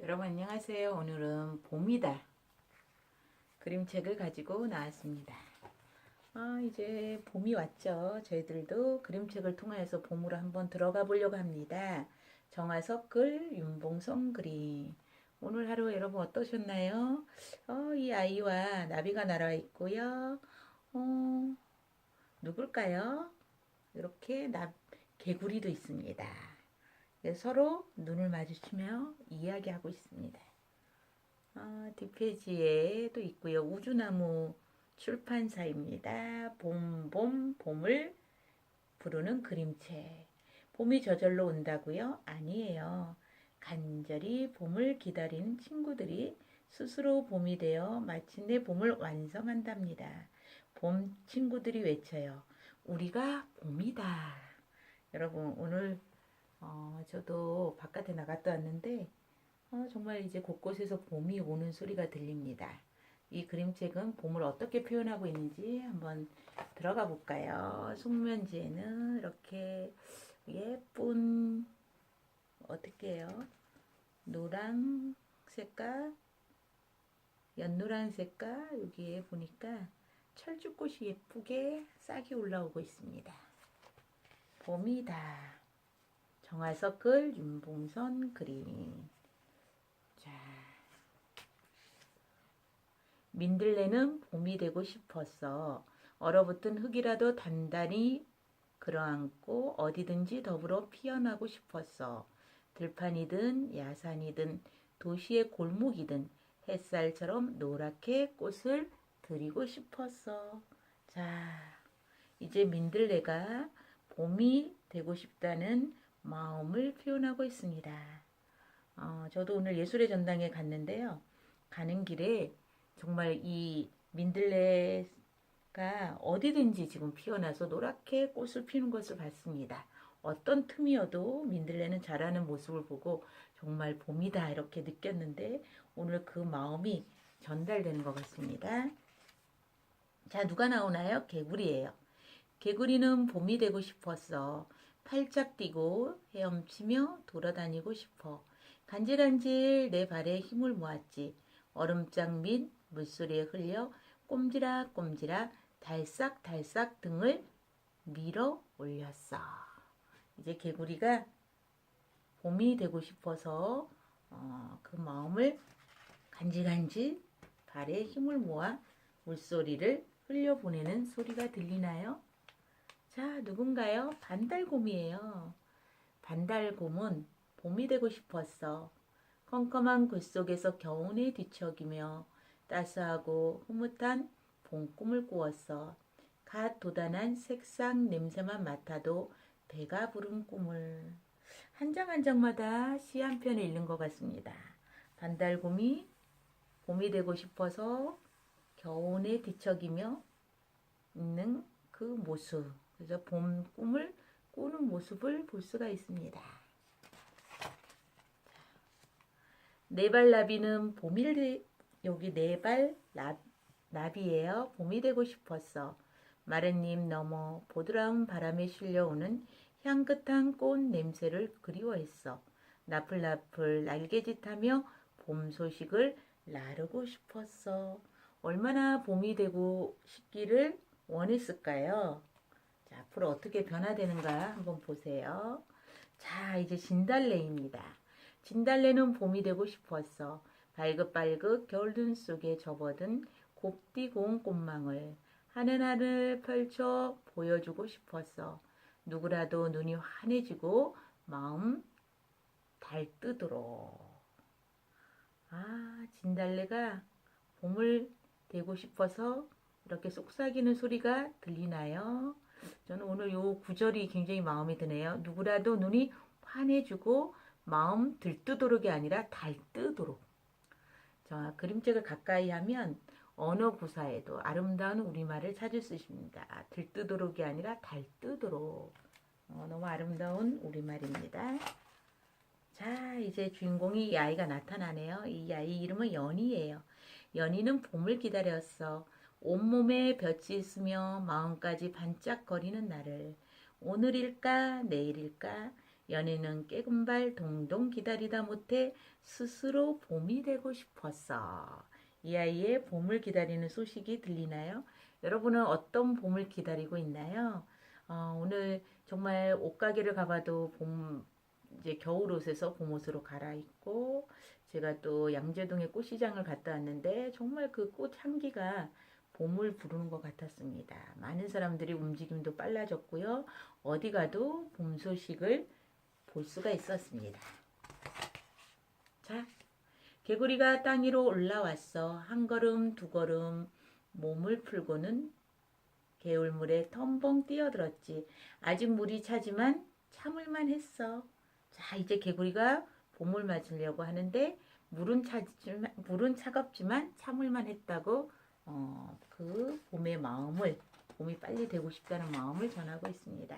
여러분 안녕하세요. 오늘은 봄이다. 그림책을 가지고 나왔습니다. 아, 이제 봄이 왔죠. 저희들도 그림책을 통해서 봄으로 한번 들어가 보려고 합니다. 정화석 글, 윤봉성 그림. 오늘 하루 여러분 어떠셨나요? 어, 이 아이와 나비가 날아와 있고요. 어, 누굴까요? 이렇게 나, 개구리도 있습니다. 네, 서로 눈을 마주치며 이야기하고 있습니다. 아, 뒷페이지에도 있고요. 우주나무 출판사입니다. 봄, 봄, 봄을 부르는 그림책. 봄이 저절로 온다고요? 아니에요. 간절히 봄을 기다리는 친구들이 스스로 봄이 되어 마침내 봄을 완성한답니다. 봄 친구들이 외쳐요. 우리가 봄이다. 여러분, 오늘 어, 저도 바깥에 나갔다 왔는데 어, 정말 이제 곳곳에서 봄이 오는 소리가 들립니다. 이 그림책은 봄을 어떻게 표현하고 있는지 한번 들어가 볼까요? 속면지에는 이렇게 예쁜 어떻게 해요? 노랑 색깔, 연노란 색깔 여기에 보니까 철쭉꽃이 예쁘게 싹이 올라오고 있습니다. 봄이다. 정화석 글, 윤봉선 그림. 자. 민들레는 봄이 되고 싶었어. 얼어붙은 흙이라도 단단히 끌어안고 어디든지 더불어 피어나고 싶었어. 들판이든 야산이든 도시의 골목이든 햇살처럼 노랗게 꽃을 드리고 싶었어. 자, 이제 민들레가 봄이 되고 싶다는 마음을 표현하고 있습니다. 어, 저도 오늘 예술의 전당에 갔는데요. 가는 길에 정말 이 민들레가 어디든지 지금 피어나서 노랗게 꽃을 피우는 것을 봤습니다. 어떤 틈이어도 민들레는 자라는 모습을 보고 정말 봄이다 이렇게 느꼈는데 오늘 그 마음이 전달되는 것 같습니다. 자, 누가 나오나요? 개구리예요. 개구리는 봄이 되고 싶었어. 팔짝 뛰고 헤엄치며 돌아다니고 싶어. 간질간질 내 발에 힘을 모았지. 얼음장 및 물소리에 흘려 꼼지락꼼지락 달싹달싹 등을 밀어 올렸어. 이제 개구리가 봄이 되고 싶어서 어, 그 마음을 간질간질 발에 힘을 모아 물소리를 흘려보내는 소리가 들리나요? 자, 누군가요? 반달곰이에요. 반달곰은 봄이 되고 싶었어. 컴컴한 굴 속에서 겨운에 뒤척이며 따스하고 흐뭇한 봄꿈을 꾸었어. 갓 도단한 색상 냄새만 맡아도 배가 부른 꿈을 한 장 한 장마다 시 한 편을 읽는 것 같습니다. 반달곰이 봄이 되고 싶어서 겨운에 뒤척이며 있는 그 모습. 그래서 봄 꿈을 꾸는 모습을 볼 수가 있습니다. 네발나비는 봄이 되, 여기 네발 나비예요. 봄이 되고 싶었어. 마른 잎 너머 보드라운 바람에 실려오는 향긋한 꽃 냄새를 그리워했어. 나풀나풀 날개짓하며 봄 소식을 나르고 싶었어. 얼마나 봄이 되고 싶기를 원했을까요? 자, 앞으로 어떻게 변화되는가 한번 보세요. 자, 이제 진달래입니다. 진달래는 봄이 되고 싶었어. 발긋발긋 겨울눈 속에 접어든 곱디 고운 꽃망울 하늘 하늘 펼쳐 보여주고 싶었어. 누구라도 눈이 환해지고 마음 달뜨도록. 아, 진달래가 봄을 되고 싶어서 이렇게 속삭이는 소리가 들리나요? 저는 오늘 요 구절이 굉장히 마음에 드네요. 누구라도 눈이 환해지고 마음 들뜨도록이 아니라 달뜨도록. 자, 그림책을 가까이 하면 언어 구사에도 아름다운 우리말을 찾을 수 있습니다. 들뜨도록이 아니라 달뜨도록. 어, 너무 아름다운 우리말입니다. 자, 이제 주인공이 이 아이가 나타나네요. 이 아이 이름은 연희예요. 연희는 봄을 기다렸어. 온몸에 볕이 있으며 마음까지 반짝거리는 날을 오늘일까 내일일까 연애는 깨금발 동동 기다리다 못해 스스로 봄이 되고 싶었어. 이 아이의 봄을 기다리는 소식이 들리나요? 여러분은 어떤 봄을 기다리고 있나요? 어, 오늘 정말 옷가게를 가봐도 봄 이제 겨울 옷에서 봄 옷으로 갈아입고 제가 또 양재동의 꽃시장을 갔다 왔는데 정말 그 꽃 향기가 봄을 부르는 것 같았습니다. 많은 사람들이 움직임도 빨라졌고요. 어디 가도 봄 소식을 볼 수가 있었습니다. 자, 개구리가 땅 위로 올라왔어. 한 걸음, 두 걸음 몸을 풀고는 개울물에 텀벙 뛰어들었지. 아직 물이 차지만 참을만 했어. 자, 이제 개구리가 봄을 맞으려고 하는데 물은 차지만 물은 차갑지만 참을만 했다고 어, 그 봄의 마음을 봄이 빨리 되고 싶다는 마음을 전하고 있습니다.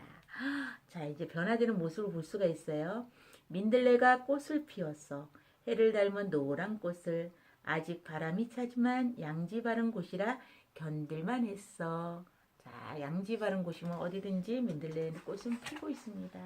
자, 이제 변화되는 모습을 볼 수가 있어요. 민들레가 꽃을 피웠어. 해를 닮은 노란 꽃을 아직 바람이 차지만 양지 바른 곳이라 견딜만 했어. 자, 양지 바른 곳이면 어디든지 민들레 꽃은 피고 있습니다.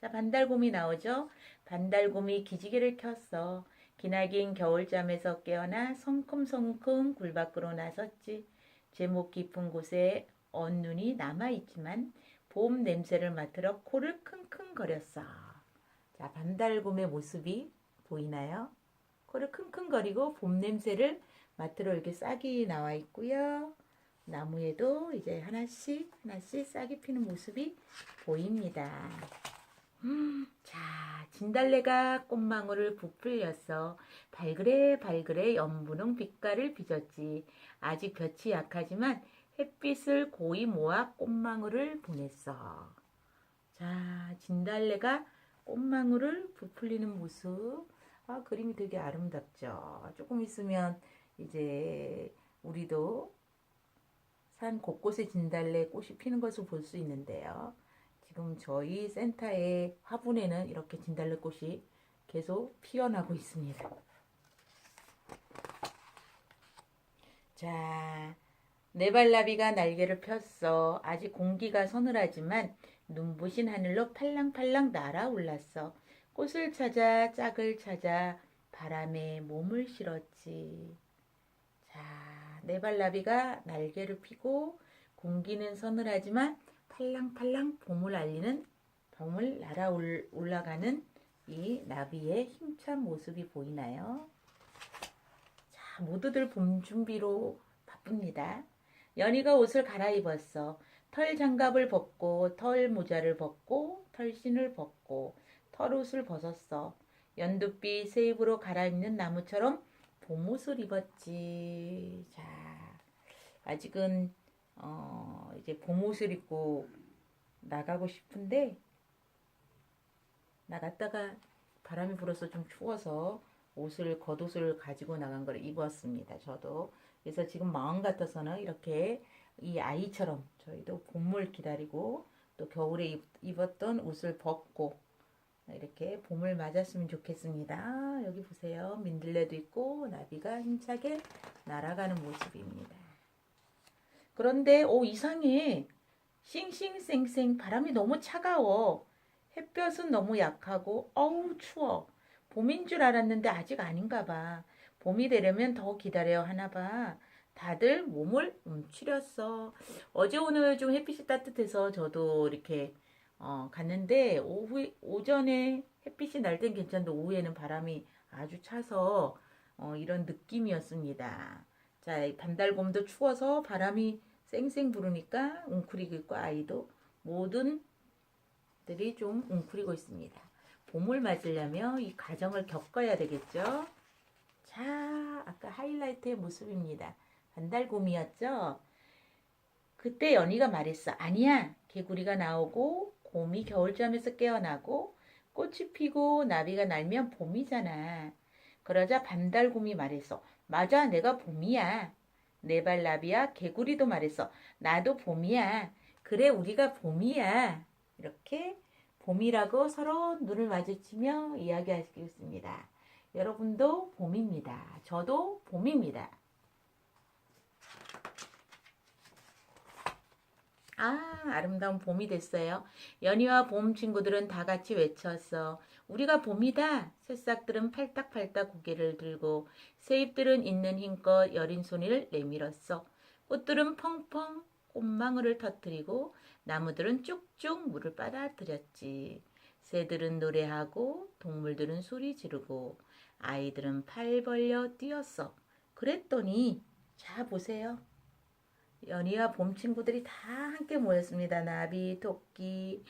자, 반달곰이 나오죠? 반달곰이 기지개를 켰어. 기나긴 겨울잠에서 깨어나 성큼성큼 굴 밖으로 나섰지. 제목 깊은 곳에 언눈이 남아있지만 봄 냄새를 맡으러 코를 킁킁거렸어. 자, 반달곰의 모습이 보이나요? 코를 킁킁거리고 봄 냄새를 맡으러 이렇게 싹이 나와 있고요. 나무에도 이제 하나씩 하나씩 싹이 피는 모습이 보입니다. 음, 자, 진달래가 꽃망울을 부풀렸어. 발그레 발그레 연분홍 빛깔을 빚었지. 아직 볕이 약하지만 햇빛을 고이 모아 꽃망울을 보냈어. 자, 진달래가 꽃망울을 부풀리는 모습. 아, 그림이 되게 아름답죠. 조금 있으면 이제 우리도 산 곳곳에 진달래 꽃이 피는 것을 볼 수 있는데요. 지금 저희 센터의 화분에는 이렇게 진달래 꽃이 계속 피어나고 있습니다. 자, 네발나비가 날개를 폈어. 아직 공기가 서늘하지만 눈부신 하늘로 팔랑팔랑 날아올랐어. 꽃을 찾아 짝을 찾아 바람에 몸을 실었지. 자, 네발나비가 날개를 피고 공기는 서늘하지만 팔랑팔랑 봄을 알리는 봄을 날아 올라가는 이 나비의 힘찬 모습이 보이나요? 자, 모두들 봄 준비로 바쁩니다. 연희가 옷을 갈아입었어. 털 장갑을 벗고 털 모자를 벗고 털신을 벗고 털옷을 벗었어. 연두빛 새 입으로 갈아입는 나무처럼 봄옷을 입었지. 자, 아직은 어, 이제 봄옷을 입고 나가고 싶은데 나갔다가 바람이 불어서 좀 추워서 옷을 겉옷을 가지고 나간 걸 입었습니다. 저도 그래서 지금 마음 같아서는 이렇게 이 아이처럼 저희도 봄을 기다리고 또 겨울에 입었던 옷을 벗고 이렇게 봄을 맞았으면 좋겠습니다. 여기 보세요. 민들레도 있고 나비가 힘차게 날아가는 모습입니다. 그런데 오 이상해. 싱싱쌩쌩 바람이 너무 차가워. 햇볕은 너무 약하고 어우 추워. 봄인 줄 알았는데 아직 아닌가 봐. 봄이 되려면 더 기다려야 하나 봐. 다들 몸을 움츠렸어. 어제 오늘 좀 햇빛이 따뜻해서 저도 이렇게 어, 갔는데 오후 오전에 햇빛이 날 땐 괜찮은데 오후에는 바람이 아주 차서 어, 이런 느낌이었습니다. 자, 반달곰도 추워서 바람이 쌩쌩 부르니까 웅크리고 있고 아이도 모든 들이 좀 웅크리고 있습니다. 봄을 맞으려면 이 과정을 겪어야 되겠죠. 자, 아까 하이라이트의 모습입니다. 반달곰이었죠. 그때 연희가 말했어. 아니야. 개구리가 나오고 곰이 겨울잠에서 깨어나고 꽃이 피고 나비가 날면 봄이잖아. 그러자 반달곰이 말했어. 맞아, 내가 봄이야. 네발나비야 개구리도 말했어. 나도 봄이야. 그래, 우리가 봄이야. 이렇게 봄이라고 서로 눈을 마주치며 이야기하시겠습니다. 여러분도 봄입니다. 저도 봄입니다. 아, 아름다운 봄이 됐어요. 연희와 봄 친구들은 다 같이 외쳤어. 우리가 봄이다. 새싹들은 팔딱팔딱 고개를 들고 새잎들은 있는 힘껏 여린 손을 내밀었어. 꽃들은 펑펑 꽃망울을 터뜨리고 나무들은 쭉쭉 물을 빨아들였지. 새들은 노래하고 동물들은 소리 지르고 아이들은 팔 벌려 뛰었어. 그랬더니 자 보세요. 연희와 봄 친구들이 다 함께 모였습니다. 나비, 토끼,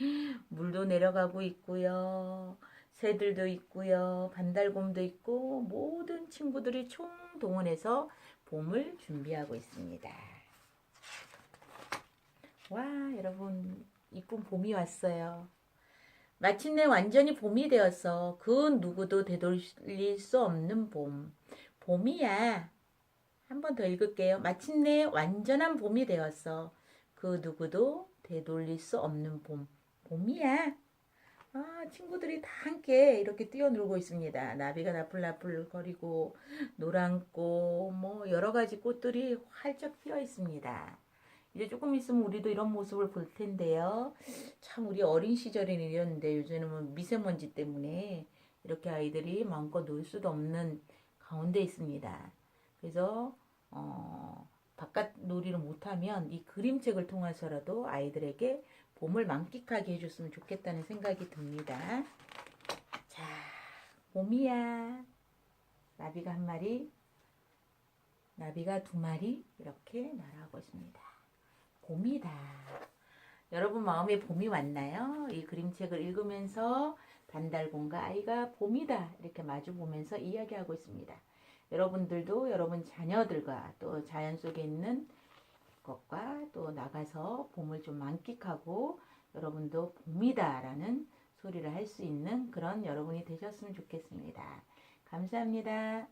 물도 내려가고 있고요. 새들도 있고요. 반달곰도 있고 모든 친구들이 총동원해서 봄을 준비하고 있습니다. 와, 여러분 이쁜 봄이 왔어요. 마침내 완전히 봄이 되어서 그 누구도 되돌릴 수 없는 봄. 봄이야. 한 번 더 읽을게요. 마침내 완전한 봄이 되었어. 그 누구도 되돌릴 수 없는 봄. 봄이야. 아, 친구들이 다 함께 이렇게 뛰어놀고 있습니다. 나비가 나풀나풀 거리고 노란꽃, 뭐 여러 가지 꽃들이 활짝 피어 있습니다. 이제 조금 있으면 우리도 이런 모습을 볼 텐데요. 참 우리 어린 시절에는 이랬는데 요즘은 뭐 미세먼지 때문에 이렇게 아이들이 마음껏 놀 수도 없는 가운데 있습니다. 그래서 어, 바깥 놀이를 못하면 이 그림책을 통해서라도 아이들에게 봄을 만끽하게 해줬으면 좋겠다는 생각이 듭니다. 자, 봄이야. 나비가 한 마리, 나비가 두 마리 이렇게 날아가고 있습니다. 봄이다. 여러분 마음에 봄이 왔나요? 이 그림책을 읽으면서 반달곰과 아이가 봄이다 이렇게 마주 보면서 이야기하고 있습니다. 여러분들도 여러분 자녀들과 또 자연 속에 있는 것과 또 나가서 봄을 좀 만끽하고 여러분도 봄이다라는 소리를 할 수 있는 그런 여러분이 되셨으면 좋겠습니다. 감사합니다.